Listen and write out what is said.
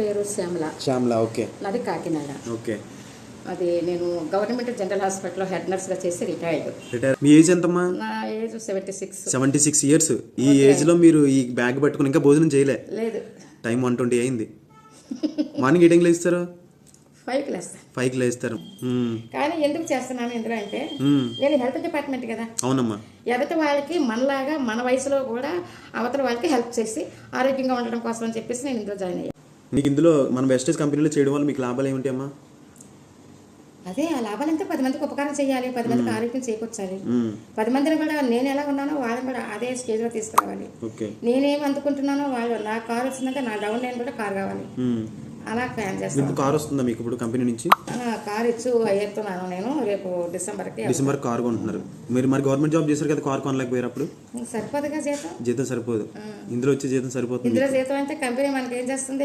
పేరు శ్యామల. శ్యామ్లా ఓకే. నాది కాకినాడ. ఓకే. అది నేను గవర్నమెంట్ జనరల్ హాస్పిటల్లో హెడ్ నర్స్గా చేసి రిటైర్డ్. రిటైర్. మీ ఏజ్ ఎంతమ్మా? నా age seventy six. Seventy six years. ఈ ఏజ్లో మీరు ఈ బ్యాగ్ పట్టుకుని ఇంకా భోజనం చేయలే? లేదు. టైం వన్ ట్వంటీ అయింది. మార్నింగ్ ఏ టైంకి లేస్తారు ఫైవ్కి లేస్తాను ఫైవ్కి లేస్తారు. మ్మ్. కానీ ఎందుకు చేస్తున్నాను ఇందులో అంటే. నేను హెల్త్ డిపార్ట్మెంట్ కదా. అవునమ్మా. ఎదటి వాళ్ళకి మనలాగా మన వయసులో కూడా అవతల వాళ్ళకి హెల్ప్ చేసి ఆరోగ్యంగా ఉండడం కోసం అని చెప్పేసి నేను ఇందులో జాయిన్ అయ్యాను మీకు ఇందులో మన వెస్టేజ్ కంపెనీలో చేయడం వల్ల మీకు లాభాలు ఏమిటి అమ్మా? అదే ఆ లాభాలంటే పది మందికి ఉపకారం చేయాలి పది మందికి ఆరోగ్యం చేకూర్చాలి. పది మందిని కూడా నేను ఎలా ఉన్నానో వాళ్ళని కూడా అదే స్టేజ్లో తీసుకురావాలి. ఓకే. నేనేం అందుకుంటున్నానో వాళ్ళు నా కారు వచ్చిందంటే నా డౌన్ లైన్ కూడా కారు కావాలి. అలా ప్లాన్ చేస్తాను కార్ వస్తుందా మీకు ఇప్పుడు కంపెనీ నుంచి? కారు ఇచ్చు అయ్యేస్తున్నాను నేను రేపు డిసెంబర్కి డిసెంబర్ కార్ కొంటున్నారు. మీరు మరి గవర్నమెంట్ జాబ్ చేశారు కదా కార్ కొనలేకపోయారు అప్పుడు? సరిపోదుగా జీతం? జీతం సరిపోదు. ఇందులో వచ్చే జీతం సరిపోతుంది ఇందులో జీతం అంటే కంపెనీ మనకి ఏం చేస్తుంది?